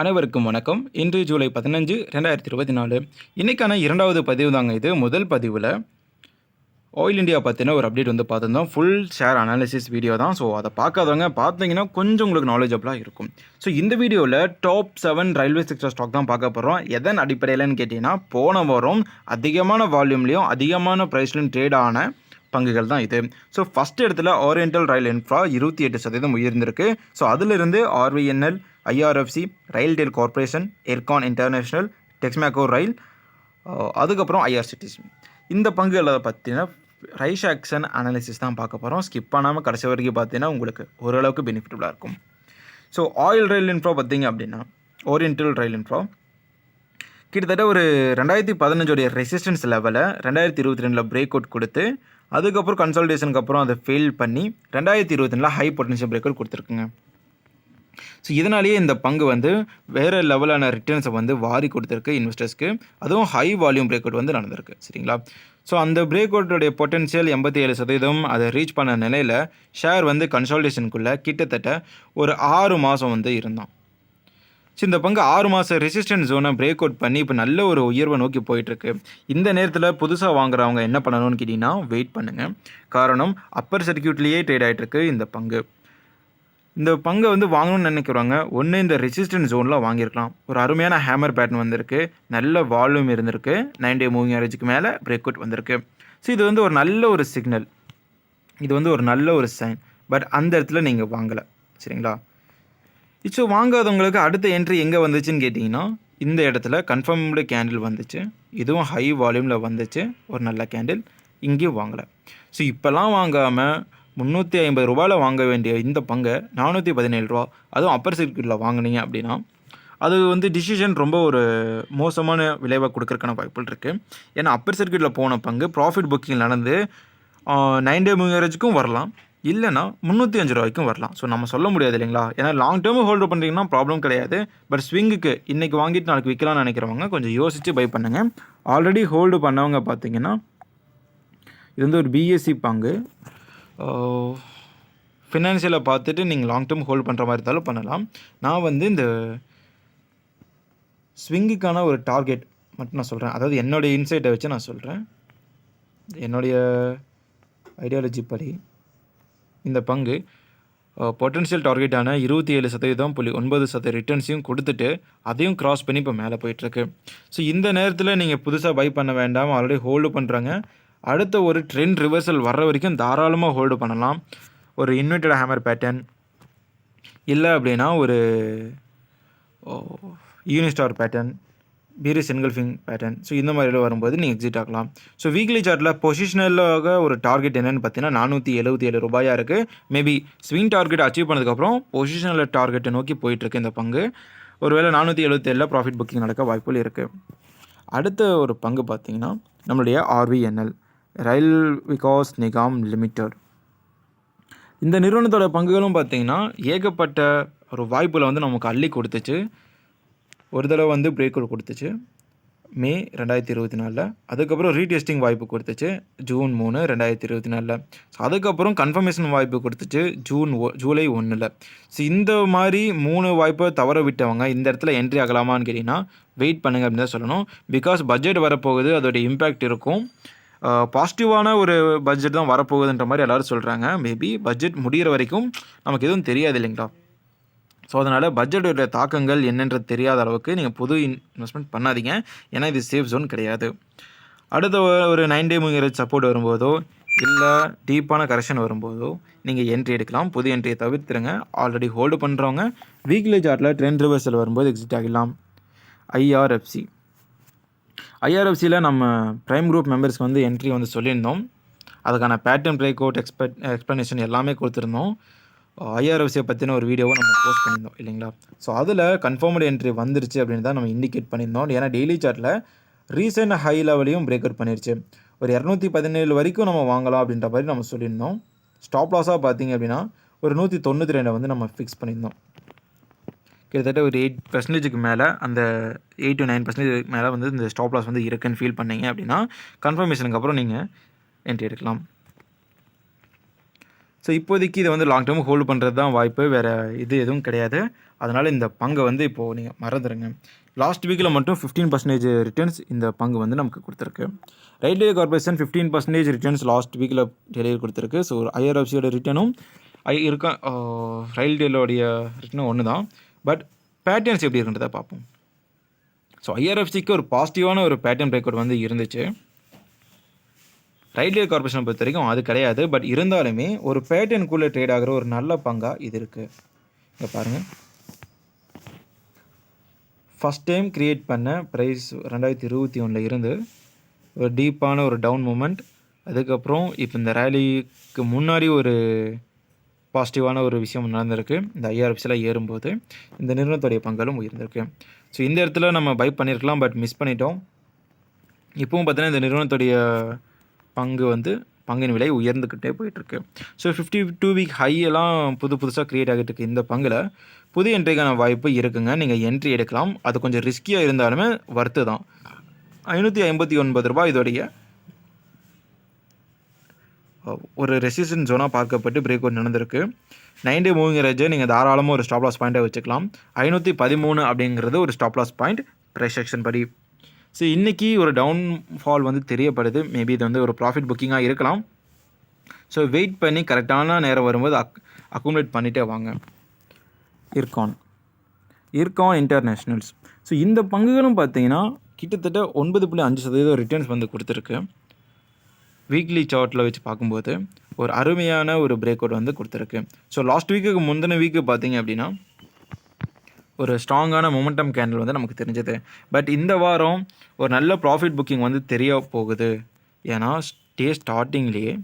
அனைவருக்கும் வணக்கம். இன்று ஜூலை பதினஞ்சு ரெண்டாயிரத்தி இருபத்தி நாலு. இன்றைக்கான இரண்டாவது பதிவு தாங்க இது. முதல் பதிவில் ஆயில் இந்தியா பற்றின ஒரு அப்டேட் வந்து பார்த்துருந்தோம். ஃபுல் ஷேர் அனாலிசிஸ் வீடியோ தான். ஸோ அதை பார்க்காதவங்க பார்த்தீங்கன்னா கொஞ்சம் உங்களுக்கு நாலேஜபிளாக இருக்கும். ஸோ இந்த வீடியோவில் top seven railway sector stock தான் பார்க்க போகிறோம் எதன் அடிப்படையிலன்னு கேட்டிங்கன்னா போன வாரம் அதிகமான வால்யூம்லேயும் அதிகமான ப்ரைஸ்லையும் ட்ரேட் ஆன பங்குகள் தான் இது. ஸோ ஃபஸ்ட் இடத்துல ஓரியன்டல் ரயில் இன்ஃப்ரா இருபத்தி எட்டு சதவீதம் உயர்ந்திருக்கு. ஸோ அதிலிருந்து RVNL IRFC RailTel corporation Ircon international Texmaco rail அதுக்கப்புறம் ஐஆர்சிடிசி. இந்த பங்குகளை பற்றின ரைஸ் ஆக்ஷன் அனாலிசிஸ் தான் பார்க்க போகிறோம் ஸ்கிப் பண்ணாமல் கடைசி வரைக்கும் பார்த்தீங்கன்னா உங்களுக்கு ஓரளவுக்கு பெனிஃபிட்டபுளாக இருக்கும். ஸோ ஆயில் ரயில் இன்ஃப்ரா பார்த்தீங்க அப்படின்னா ஓரியன்டல் ரயில் இன்ஃப்ரா கிட்டத்தட்ட ஒரு ரெண்டாயிரத்தி பதினஞ்சோடைய ரெசிஸ்டன்ஸ் லெவலை ரெண்டாயிரத்தி இருபத்தி ரெண்டில் பிரேக் அவுட் கொடுத்து அதுக்கப்புறம் கன்சல்டேஷனுக்கு அப்புறம் அதை ஃபெயில் பண்ணி ரெண்டாயிரத்தி இருபத்தி ரெண்டில் ஹை பொட்டன்ஷியல் பிரேக் அவுட் கொடுத்துருக்குங்க. ஸோ இதனாலேயே இந்த பங்கு வந்து வேறு லெவலான ரிட்டர்ன்ஸை வந்து வாரி கொடுத்துருக்கு இன்வெஸ்டர்ஸ்க்கு அதுவும் ஹை வால்யூம் பிரேக் அவுட் வந்து நடந்திருக்கு சரிங்களா? ஸோ அந்த பிரேக் அவுட்டோடைய பொட்டன்ஷியல் எண்பத்தி ஏழு சதவீதம் அதை ரீச் பண்ண நிலையில் ஷேர் வந்து கன்சால்டேஷனுக்குள்ளே கிட்டத்தட்ட ஒரு ஆறு மாதம் வந்து இருந்தான். ஸோ இந்த பங்கு ஆறு மாதம் ரெசிஸ்டன்ட் ஜோனை பிரேக் அவுட் பண்ணி இப்போ நல்ல ஒரு உயர்வை நோக்கி போயிட்டுருக்கு. இந்த நேரத்தில் புதுசாக வாங்குறவங்க என்ன பண்ணணும்னு கேட்டிங்கன்னா வெயிட் பண்ணுங்கள் காரணம் அப்பர் சர்க்கியூட்லேயே ட்ரேட் ஆகிட்டுருக்கு இந்த பங்கு. இந்த பங்கை வந்து வாங்கணும்னு நினைக்கிறவங்க ஒன்று இந்த ரெசிஸ்டன்ட் ஜோனில் வாங்கியிருக்கலாம். ஒரு அருமையான ஹேமர் பேட்டன் வந்திருக்கு. நல்ல வால்யூம் இருந்திருக்கு. நைன் டே மூவிங் ஆரேஜுக்கு மேலே பிரேக் அவுட் வந்திருக்கு. ஸோ இது வந்து ஒரு நல்ல ஒரு சிக்னல் இது வந்து ஒரு நல்ல ஒரு சைன் பட் அந்த இடத்துல நீங்கள் வாங்கலை. சரிங்களா? ஸோ வாங்காதவங்களுக்கு அடுத்த என்ட்ரி எங்கே வந்துச்சுன்னு கேட்டிங்கன்னா இந்த இடத்துல கன்ஃபர்ம்டு கேண்டில் வந்துச்சு. இதுவும் ஹை வால்யூமில் வந்துச்சு. ஒரு நல்ல கேண்டில் இங்கேயும் வாங்கலை. ஸோ இப்போல்லாம் வாங்காமல் முந்நூற்றி ஐம்பது ரூபாயில் வாங்க வேண்டிய இந்த பங்கை நானூற்றி பதினேழு ரூபா. அதுவும் அப்பர் சர்க்கியூட்டில் வாங்குனீங்க அப்படின்னா அது வந்து டிசிஷன் ரொம்ப ஒரு மோசமான விளைவாக கொடுக்கறதுக்கான வாய்ப்புகள் இருக்குது ஏன்னா அப்பர் சர்க்கியூட்டில் போன பங்கு ப்ராஃபிட் புக்கிங் நடந்து நைன் டே மூவியரேஜுக்கும் வரலாம். இல்லைனா முந்நூற்றி அஞ்சு ரூபாய்க்கும் வரலாம். ஸோ நம்ம சொல்ல முடியாது இல்லைங்களா? ஏன்னா லாங் டேர்ம் ஹோல்டு பண்ணுறீங்கன்னா ப்ராப்ளம் கிடையாது. பட் ஸ்விங்குக்கு இன்றைக்கி வாங்கிட்டு நாளைக்கு விற்கலாம்னு நினைக்கிறவங்க கொஞ்சம் யோசித்து பை பண்ணுங்கள் ஆல்ரெடி ஹோல்டு பண்ணவங்க பார்த்தீங்கன்னா இது வந்து ஒரு பிஎஸ்சி பங்கு. ஃபினான்ஷியலை பார்த்துட்டு நீங்கள் லாங் டேர்ம் ஹோல்ட் பண்ணுற மாதிரி இருந்தாலும் பண்ணலாம். நான் வந்து இந்த ஸ்விங்குக்கான ஒரு டார்கெட் மட்டும் நான் சொல்கிறேன் அதாவது என்னுடைய இன்சைட்டை வச்சு நான் சொல்கிறேன் என்னுடைய ஐடியாலஜி படி இந்த பங்கு பொட்டன்ஷியல் டார்கெட்டான இருபத்தி ஏழு சதவீதம் புள்ளி ஒன்பது சதவீத ரிட்டர்ன்ஸையும் கொடுத்துட்டு அதையும் க்ராஸ் பண்ணி இப்போ மேலே போயிட்டுருக்கு ஸோ இந்த நேரத்தில் நீங்கள் புதுசாக பை பண்ண வேண்டாம். ஆல்ரெடி ஹோல்டு பண்ணுறாங்க அடுத்த ஒரு ட்ரெண்ட் ரிவர்சல் வர்ற வரைக்கும் தாராளமாக ஹோல்டு பண்ணலாம். ஒரு இன்வெர்டட் ஹேமர் பேட்டர்ன் இல்லை அப்படின்னா ஒரு யூனிஸ்டார் பேட்டர்ன் பீரி சென்கல்ஃபிங் பேட்டர்ன் ஸோ இந்த மாதிரிலாம் வரும்போது நீங்கள் எக்ஸிட் ஆகலாம். ஸோ வீக்லி சார்ட்டில் பொசிஷனலாக ஒரு டார்கெட் என்னென்னு பார்த்தீங்கன்னா நானூற்றி எழுபத்தி ஏழு ரூபாயாக இருக்குது மேபி ஸ்விங் டார்கெட் அச்சீவ் பண்ணதுக்கப்புறம் பொசிஷனல் டார்கெட்டை நோக்கி போயிட்டுருக்கு இந்த பங்கு. ஒருவேளை நானூற்றி எழுபத்தேழில் ப்ராஃபிட் புக்கிங் நடக்க வாய்ப்புகள் இருக்குது அடுத்த ஒரு பங்கு பார்த்தீங்கன்னா நம்மளுடைய RVNL rail Vikas Nigam limited. இந்த நிறுவனத்தோட பங்குகளும் பார்த்தீங்கன்னா ஏகப்பட்ட ஒரு வாய்ப்பில் வந்து நமக்கு அள்ளி கொடுத்துச்சு. ஒரு தடவை வந்து பிரேக் கொடுத்துச்சு. மே ரெண்டாயிரத்தி இருபத்தி நாலில். அதுக்கப்புறம் ரீடெஸ்டிங் வாய்ப்பு கொடுத்துச்சு. ஜூன் மூணு ரெண்டாயிரத்தி இருபத்தி நாலில். ஸோ அதுக்கப்புறம் கன்ஃபர்மேஷன் வாய்ப்பு கொடுத்துச்சு. ஜூன் ஒ ஜூலை ஒன்றில் ஸோ இந்த மாதிரி மூணு வாய்ப்பை தவற விட்டவங்க இந்த இடத்துல என்ட்ரி ஆகலாமான்னு கேட்டிங்கன்னா வெயிட் பண்ணுங்க அப்படின்னு தான் சொல்லணும். பிகாஸ் பட்ஜெட் வரப்போகுது அதோடைய இம்பேக்ட் இருக்கும். பாசிட்டிவான ஒரு பட்ஜெட் தான் வரப்போகுதுன்ற மாதிரி எல்லோரும் சொல்கிறாங்க மேபி பட்ஜெட் முடிகிற வரைக்கும் நமக்கு எதுவும் தெரியாது இல்லைங்களா? ஸோ அதனால் பட்ஜெட்டோட தாக்கங்கள் என்னன்றது தெரியாத அளவுக்கு நீங்கள் புது இன்வெஸ்ட்மெண்ட் பண்ணாதீங்க. ஏன்னா இது சேஃப் ஜோன் கிடையாது. அடுத்த ஒரு- நைன் டே மூவிங் சப்போர்ட் வரும்போதோ இல்லை டீப்பான கரெக்ஷன் வரும்போதோ நீங்கள் என்ட்ரி எடுக்கலாம். புது என்ட்ரியை தவிர்த்துருங்க. ஆல்ரெடி ஹோல்டு பண்ணுறவங்க வீக்லி சார்ட்டில் ட்ரெண்ட் ரிவர்சல் வரும்போது எக்ஸிட் ஆகிடலாம். ஐஆர்எஃப்சி ஐஆர்எஃப்சியில் நம்ம ப்ரைம் குரூப் மெம்பர்ஸ்க்கு வந்து என்ட்ரி வந்து சொல்லியிருந்தோம். அதுக்கான pattern break out expect explanation எல்லாமே கொடுத்துருந்தோம். ஐஆர்எஃப்சியை பற்றின ஒரு வீடியோவை நம்ம போஸ்ட் பண்ணியிருந்தோம் இல்லைங்களா? ஸோ அதில் கன்ஃபார்ம்டு என்ட்ரி வந்துருச்சு அப்படின்னு தான் நம்ம இண்டிகேட் பண்ணியிருந்தோம். ஏன்னா டெய்லி சார்ட்டில் ரீசெண்ட் ஹை லெவலையும் பிரேக் அவுட் பண்ணிருச்சு. ஒரு இரநூத்தி பதினேழு வரைக்கும் நம்ம வாங்கலாம் அப்படின்ற மாதிரி நம்ம சொல்லியிருந்தோம். ஸ்டாப் லாஸாக பார்த்தீங்க அப்படின்னா ஒரு நூற்றி தொண்ணூற்றி ரெண்டை வந்து நம்ம ஃபிக்ஸ் பண்ணியிருந்தோம். கிட்டத்தட்ட ஒரு எயிட் பர்சன்டேஜுக்கு மேலே அந்த எயிட் டு நைன் பர்சன்டேஜ் மேலே வந்து இந்த ஸ்டாப் லாஸ் வந்து இருக்குன்னு ஃபீல் பண்ணீங்க அப்படின்னா கன்ஃபர்மேஷனுக்கு அப்புறம் நீங்கள் என்ட்ரி எடுக்கலாம். ஸோ இப்போதைக்கு இதை வந்து லாங் டேர்ம் ஹோல்டு பண்ணுறது தான் வாய்ப்பு வேறு இது எதுவும் கிடையாது. அதனால் இந்த பங்கை வந்து இப்போது நீங்கள் மறந்துடுங்க லாஸ்ட் வீக்கில் மட்டும் ஃபிஃப்டீன் பர்சன்டேஜ் ரிட்டர்ன்ஸ் இந்த பங்கு வந்து நமக்கு கொடுத்துருக்கு. Railway corporation fifteen percentage returns last வீக்கில் டெலிவரி கொடுத்துருக்கு. ஸோ ஐஆர்எஃப்சியோட ரிட்டர்னும் ஐ இருக்க ரயில் ரிட்டர்னும் ஒன்று தான் பட் பேட்டர்ன்ஸ் எப்படி இருக்குன்றதை பார்ப்போம். ஸோ ஐஆர்எஃப்சிக்கு ஒரு பாசிட்டிவான ஒரு பேட்டர்ன் பிரேக் அவுட் வந்து இருந்துச்சு. ரயில்வே கார்பரேஷனை பொறுத்த வரைக்கும் அது கிடையாது. பட் இருந்தாலுமே ஒரு பேட்டர்னுக்குள்ளே ட்ரேட் ஆகிற ஒரு நல்ல பங்காக இது இருக்குது இங்கே பாருங்கள் ஃபஸ்ட் டைம் க்ரியேட் பண்ண ப்ரைஸ் ரெண்டாயிரத்தி இருபத்தி ஒன்றில் இருந்து ஒரு டீப்பான ஒரு டவுன் மூமெண்ட் அதுக்கப்புறம் இப்போ இந்த ரேலிக்கு முன்னாடி ஒரு பாசிட்டிவான ஒரு விஷயம் நடந்திருக்கு. இந்த ஐஆர்எஃப்ஸில் ஏறும்போது இந்த நிறுவனத்துடைய பங்களும் உயர்ந்திருக்கு. ஸோ இந்த இடத்துல நம்ம பை பண்ணியிருக்கலாம் பட் மிஸ் பண்ணிட்டோம். இப்போவும் பார்த்தீங்கன்னா இந்த நிறுவனத்துடைய பங்கு வந்து பங்கின் விலை உயர்ந்துக்கிட்டே போயிட்டுருக்கு. ஸோ ஃபிஃப்டி டூ வீக் ஹையெல்லாம் புது புதுசாக க்ரியேட் ஆகிட்டு இருக்கு இந்த பங்கில். புது என்ட்ரிக்கான வாய்ப்பு இருக்குங்க. நீங்கள் என்ட்ரி எடுக்கலாம். அது கொஞ்சம் ரிஸ்கியாக இருந்தாலுமே வர்த்து தான். ஐநூற்றி ஐம்பத்தி ஒன்பது ரூபாய் இதோடைய ஒரு ரெசிஸ்டன்ஸ் ஜோனாக பார்க்கப்பட்டு பிரேக் அவுட் நடந்திருக்கு. நைன் டே மூவிங் ரேஜை நீங்கள் தாராளமாக ஒரு ஸ்டாப் லாஸ் பாயிண்ட்டை வச்சுக்கலாம். ஐநூற்றி பதிமூணு அப்படிங்கிறது ஒரு stop loss point price section படி. ஸோ இன்றைக்கி ஒரு டவுன் ஃபால் வந்து தெரியப்படுது. மேபி இது வந்து ஒரு ப்ராஃபிட் புக்கிங்காக இருக்கலாம். ஸோ வெயிட் பண்ணி கரெக்டான நேரம் வரும்போது அக் அக்குமுலேட் பண்ணிகிட்டே வாங்க. இர்கான் இர்கான் இன்டர்நேஷ்னல்ஸ் ஸோ இந்த பங்குகளும் பார்த்தீங்கன்னா கிட்டத்தட்ட ஒன்பது புள்ளி அஞ்சு சதவீதம் ரிட்டர்ன்ஸ் வந்து கொடுத்துருக்கு. வீக்லி சார்ட்டில் வச்சு பார்க்கும்போது ஒரு அருமையான ஒரு பிரேக் அவுட் வந்து கொடுத்துருக்கு. ஸோ லாஸ்ட் வீக்குக்கு முந்தின வீக்கு பார்த்தீங்க அப்படின்னா ஒரு ஸ்ட்ராங்கான மொமெண்டம் கேண்டில் வந்து நமக்கு தெரிஞ்சது. பட் இந்த வாரம் ஒரு நல்ல ப்ராஃபிட் புக்கிங் வந்து தெரிய போகுது. ஏன்னா ஸ்டே ஸ்டார்டிங்லேயே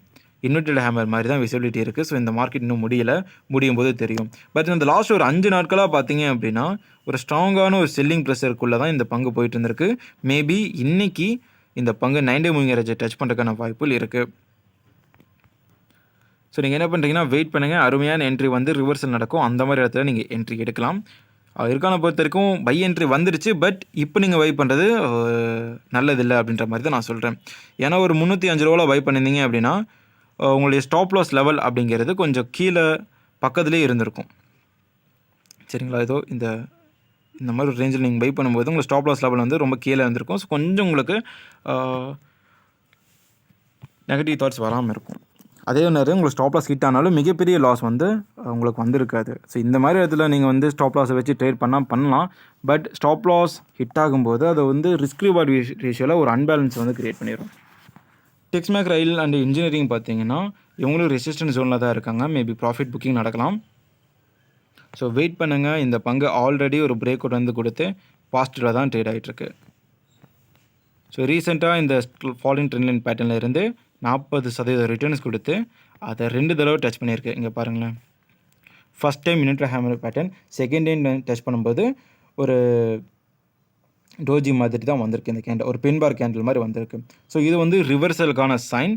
இன்வெர்டட் ஹேமர் மாதிரி தான் விசிபிலிட்டி இருக்குது ஸோ இந்த மார்க்கெட் இன்னும் முடியல. முடியும் போது தெரியும். பட் இந்த லாஸ்ட் ஒரு அஞ்சு நாட்களாக பார்த்தீங்க அப்படின்னா ஒரு ஸ்ட்ராங்கான ஒரு செல்லிங் ப்ரெஷருக்குள்ளே தான் இந்த பங்கு போயிட்டு இருந்திருக்கு. மேபி இன்றைக்கி இந்த பங்கு நைன் டே மூவிங் ரேஜை டச் பண்ணுறதுக்கான வாய்ப்புகள் இருக்குது ஸோ நீங்கள் என்ன பண்ணுறீங்கன்னா வெயிட் பண்ணுங்கள் அருமையான என்ட்ரி வந்து ரிவர்சல் நடக்கும். அந்த மாதிரி இடத்துல நீங்கள் என்ட்ரி எடுக்கலாம். இருக்கான பொறுத்த வரைக்கும் பை என்ட்ரி வந்துடுச்சு பட் இப்போ நீங்கள் பை பண்ணுறது நல்லதில்லை அப்படின்ற மாதிரி தான் நான் சொல்கிறேன் ஏன்னா ஒரு முந்நூற்றி அஞ்சு ரூபாவில் பை பண்ணியிருந்தீங்க அப்படின்னா உங்களுடைய ஸ்டாப் லாஸ் லெவல் அப்படிங்கிறது கொஞ்சம் கீழே பக்கத்துலேயே இருந்திருக்கும். சரிங்களா? ஏதோ இந்த இந்த மாதிரி ஒரு ரேஞ்சில் நீங்கள் பை பண்ணும்போது உங்களுக்கு ஸ்டாப் லாஸ் லெவல் வந்து ரொம்ப கீழே இருந்திருக்கும் ஸோ கொஞ்சம் உங்களுக்கு நெகட்டிவ் தாட்ஸ் வராமல் இருக்கும். அதே நேரம் உங்களுக்கு ஸ்டாப் லாஸ் ஹிட் ஆனாலும் மிகப்பெரிய லாஸ் வந்து உங்களுக்கு வந்திருக்காது. ஸோ இந்த மாதிரி இடத்துல நீங்கள் வந்து ஸ்டாப் லாஸை வச்சு ட்ரேட் பண்ணால் பண்ணலாம். பட் ஸ்டாப் லாஸ் ஹிட் ஆகும்போது அதை வந்து ரிஸ்க் ரிவார்ட் ரேஷியோவில் ஒரு அன்பேலன்ஸ் வந்து க்ரியேட் பண்ணிடும் டெக்ஸ்மேக் ரயில் அண்ட் இன்ஜினியரிங் பார்த்தீங்கன்னா இவங்களும் ரெசிஸ்டன்ஸ் ஜோனில் தான் இருக்காங்க. மேபி ப்ராஃபிட் புக்கிங் நடக்கலாம். ஸோ வெயிட் பண்ணுங்கள் இந்த பங்கு ஆல்ரெடி ஒரு பிரேக் அவுட் வந்து கொடுத்து பாசிட்டிவில் தான் ட்ரேட் ஆகிட்டுருக்கு ஸோ ரீசெண்டாக இந்த ஃபாலின் ட்ரெண்ட்லைன் பேட்டர்னில் இருந்து நாற்பது சதவீத ரிட்டர்ன்ஸ் கொடுத்து அதை ரெண்டு தடவை டச் பண்ணியிருக்கு. இங்கே பாருங்களேன். First time unit hammer pattern second time touch பண்ணும்போது ஒரு டோஜி மாதிரி தான் வந்திருக்கு இந்த கேண்டில் ஒரு பின்பார் கேண்டில் மாதிரி வந்திருக்கு. ஸோ இது வந்து ரிவர்சலுக்கான சைன்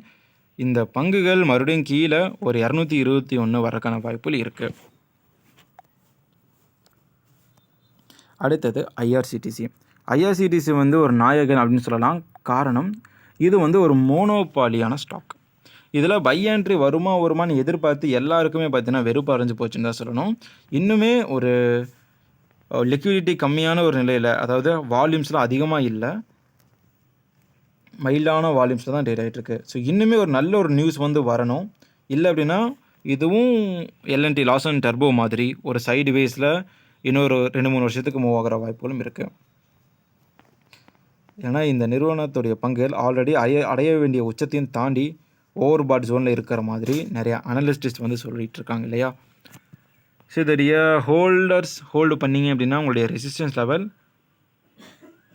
இந்த பங்குகள் மறுபடியும் கீழே ஒரு இரநூத்தி இருபத்தி ஒன்று வரக்கான வாய்ப்புகள் இருக்குது அடுத்தது ஐஆர்சிடிசி ஐஆர்சிடிசி வந்து ஒரு நாயகன் அப்படின்னு சொல்லலாம். காரணம் இது வந்து ஒரு மோனோபாலியான ஸ்டாக் இதில் பை என்ட்ரி வருமா வருமான்னு எதிர்பார்த்து எல்லாருக்குமே பார்த்தீங்கன்னா வெறுப்பு அரைஞ்சு போச்சுன்னு தான் சொல்லணும். இன்னுமே ஒரு லிக்விடிட்டி கம்மியான ஒரு நிலையில் அதாவது வால்யூம்ஸ்லாம் அதிகமாக இல்லை. மைல்டான வால்யூம்ஸில் தான் டேட் ஆகிட்டுருக்கு ஸோ இன்னுமே ஒரு நல்ல ஒரு நியூஸ் வந்து வரணும். இல்லை அப்படின்னா இதுவும் எல்என்டி லாஸ் அண்ட் டர்போ மாதிரி ஒரு சைடு வேஸில் இன்னொரு ரெண்டு மூணு வருஷத்துக்கு மூவ் ஆகிற வாய்ப்புகளும் இருக்குது ஏன்னா இந்த நிறுவனத்துடைய பங்குகள் ஆல்ரெடி அடைய அடைய வேண்டிய உச்சத்தையும் தாண்டி ஓவர் பாட் ஜோனில் இருக்கிற மாதிரி நிறையா அனலிஸ்டிஸ்ட் வந்து சொல்லிட்டு இருக்காங்க இல்லையா? ஸோ இதோடைய ஹோல்டர்ஸ் ஹோல்டு பண்ணீங்க அப்படின்னா உங்களுடைய ரெசிஸ்டன்ஸ் லெவல்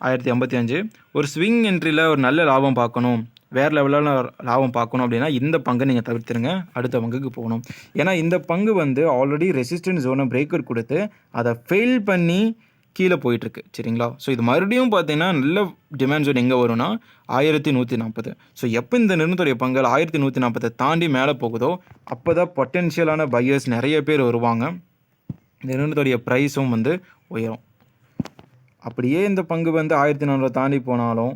ஆயிரத்தி ஐம்பத்தி அஞ்சு. ஒரு ஸ்விங் என்ட்ரியில் ஒரு நல்ல லாபம் பார்க்கணும். வேறு லெவலில் லாபம் பார்க்கணும் அப்படின்னா இந்த பங்கை நீங்கள் தவிர்த்துருங்க. அடுத்த பங்குக்கு போகணும். ஏன்னா இந்த பங்கு வந்து ஆல்ரெடி ரெசிஸ்டன்ஸ் ஜோனை பிரேக்கர் கொடுத்து அதை ஃபெயில் பண்ணி கீழே போயிட்டுருக்கு. சரிங்களா? ஸோ இது மறுபடியும் பார்த்தீங்கன்னா நல்ல டிமாண்ட் ஜோன் எங்கே வரும்னா ஆயிரத்தி நூற்றி நாற்பது ஸோ எப்போ இந்த நிறுவனத்துடைய பங்கு ஆயிரத்தி நூற்றி நாற்பதை தாண்டி மேலே போகுதோ அப்போ தான் பொட்டென்ஷியலான பையர்ஸ் நிறைய பேர் வருவாங்க. இந்த நிறுவனத்துடைய ப்ரைஸும் வந்து உயரும். அப்படியே இந்த பங்கு வந்து ஆயிரத்தி நானூறு தாண்டி போனாலும்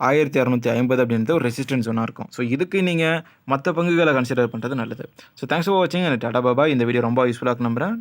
ஆயிரத்தி இரநூத்தி ஐம்பது அப்படின்றது ஒரு ரெசிஸ்டன்ஸ் ஒன்றா இருக்கும். ஸோ இதுக்கு நீங்கள் மற்ற பங்குகளை கன்சிடர் பண்ணுறது நல்லது. ஸோ தேங்க்ஸ் ஃபார் வாட்சிங் எனக்கு டாடா பாபா. இந்த வீடியோ ரொம்ப யூஸ்ஃபுல்லாக நம்புகிறேன்